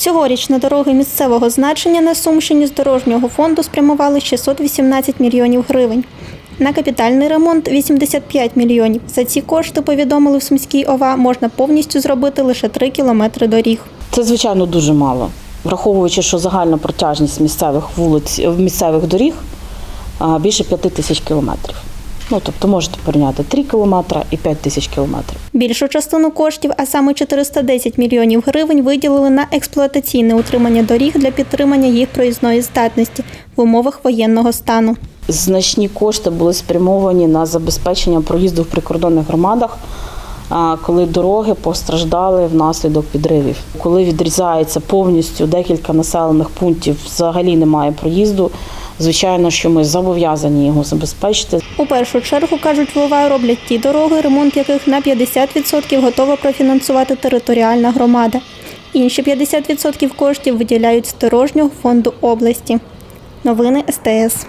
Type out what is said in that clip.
Цьогоріч на дороги місцевого значення на Сумщині з дорожнього фонду спрямували 618 мільйонів гривень. На капітальний ремонт 85 мільйонів. За ці кошти, повідомили в Сумській ОВА, можна повністю зробити лише 3 кілометри доріг. Це звичайно дуже мало, враховуючи, що загальна протяжність місцевих вулиць місцевих доріг більше п'яти тисяч кілометрів. Ну тобто можете порівняти 3 кілометри і 5 тисяч кілометрів. Більшу частину коштів, а саме 410 мільйонів гривень, виділили на експлуатаційне утримання доріг для підтримання їх проїзної здатності в умовах воєнного стану. Значні кошти були спрямовані на забезпечення проїзду в прикордонних громадах, коли дороги постраждали внаслідок підривів. Коли відрізається повністю декілька населених пунктів, взагалі немає проїзду. Звичайно, що ми зобов'язані його забезпечити. У першу чергу, кажуть, вова роблять ті дороги, ремонт яких на 50% готова профінансувати територіальна громада. Інші 50% коштів виділяють з дорожнього фонду області. Новини СТС.